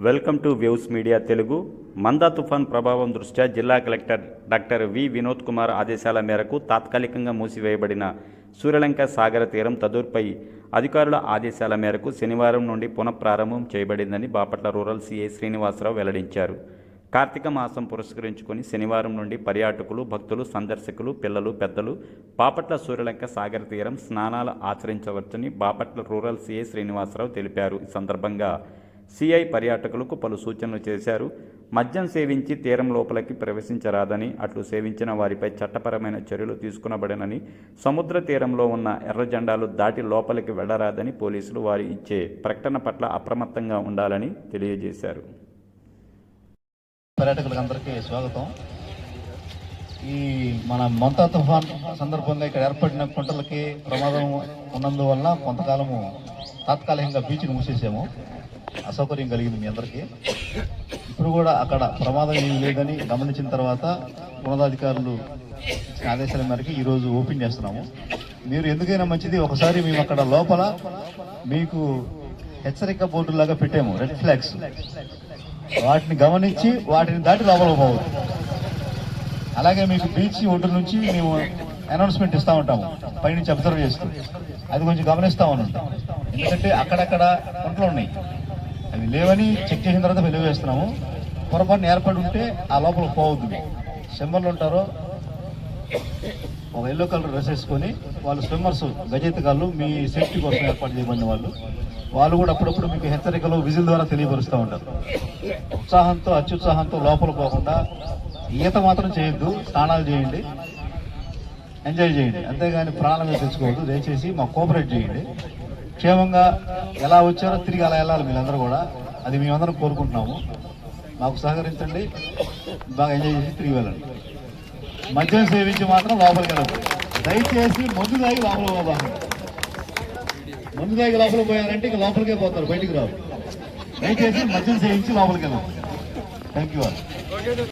Welcome to views media Telugu. Montha తుఫాన్ ప్రభావం దృష్ట్యా జిల్లా collector doctor V Vinod Kumar ఆదేశాల మేరకు తాత్కాలికంగా మూసివేయబడిన సూర్యలంక సాగర తీరం తదుర్పై అధికారుల ఆదేశాల మేరకు శనివారం నుండి పునఃప్రారంభం చేయబడిందని బాపట్ల రూరల్ సిఐ శ్రీనివాసరావు వెల్లడించారు. కార్తీక మాసం పురస్కరించుకొని శనివారం నుండి పర్యాటకులు భక్తులు సందర్శకులు పిల్లలు పెద్దలు బాపట్ల సూర్యలంక సాగర తీరం స్నానాలు ఆచరించవచ్చని బాపట్ల రూరల్ సిఐ శ్రీనివాసరావు తెలిపారు. ఈ సందర్భంగా సిఐ పర్యాటకులకు పలు సూచనలు చేశారు. మద్యం సేవించి తీరం లోపలికి ప్రవేశించరాదని అట్లు సేవించిన వారిపై చట్టపరమైన చర్యలు తీసుకునబడనని సముద్ర తీరంలో ఉన్న ఎర్ర జెండాలు దాటి లోపలికి వెళ్ళరాదని పోలీసులు వారి ఇచ్చే ప్రకటన పట్ల అప్రమత్తంగా ఉండాలని తెలియజేశారు. పర్యాటకులందరికీ స్వాగతం. ఈ మన మొంతా తుఫాన్ సందర్భంగా ఇక్కడ ఏర్పడిన కుంటలకి ప్రమాదం ఉన్నందువల్ల కొంతకాలము తాత్కాలికంగా బీచ్ని మూసేసాము. అసౌకర్యం కలిగింది మీ అందరికీ. ఇప్పుడు కూడా అక్కడ ప్రమాదం ఏమీ లేదని గమనించిన తర్వాత ఉన్నతాధికారులు ఇచ్చిన ఆదేశాల మేరకు ఈరోజు ఓపెన్ చేస్తున్నాము. మీరు ఎందుకైనా మంచిది ఒకసారి మేము అక్కడ లోపల మీకు హెచ్చరిక బోర్డు లాగా పెట్టాము రెడ్ ఫ్లాగ్స్ వాటిని గమనించి వాటిని దాటి లోపల పోవద్దు. అలాగే మీకు బీచ్ ఒడ్డు నుంచి మేము అనౌన్స్మెంట్ ఇస్తూ ఉంటాము పైనుంచి అబ్జర్వ్ చేస్తూ. అది కొంచెం గమనిస్తూ ఉంటాం ఎందుకంటే అక్కడక్కడ ఒంట్లో ఉన్నాయి. అవి లేవని చెక్ చేసిన తర్వాత వెలుగు వేస్తున్నాము. పొరపాటున ఏర్పడి ఉంటే ఆ లోపల పోవద్దు. స్విమ్మర్లు ఉంటారో. ఒక ఎల్లో కలర్ డ్రెస్ వేసుకొని వాళ్ళు స్విమ్మర్స్ గజెత్తగాళ్ళు మీ సేఫ్టీ కోసం ఏర్పాటు చేయబడిన వాళ్ళు. వాళ్ళు కూడా అప్పుడప్పుడు మీకు హెచ్చరికలు విజిల్ ద్వారా తెలియపరుస్తూ ఉంటారు. ఉత్సాహంతో అత్యుత్సాహంతో లోపల పోకుండా ఈత మాత్రం చేయొద్దు స్నానాలు చేయండి. ఎంజాయ్ చేయండి. అంతేగాని ప్రాణం తెచ్చుకోవద్దు. దయచేసి మాకు కోఆపరేట్ చేయండి. క్షేమంగా ఎలా వచ్చారో తిరిగి అలా వెళ్ళాలి మీరందరూ కూడా. అది మేమందరం కోరుకుంటున్నాము. మాకు సహకరించండి. బాగా ఎంజాయ్ చేసి తిరిగి వెళ్ళండి. మద్యం సేవించి మాత్రం లోపలికి వెళ్ళదు దయచేసి మందు దాగి లోపల పోబాకండి. మందు దాగి లోపల పోయారంటే ఇక లోపలికే పోతారు బయటికి రావు దయచేసి మద్యం సేవించి లోపలికి వెళ్ళదు థ్యాంక్ యూ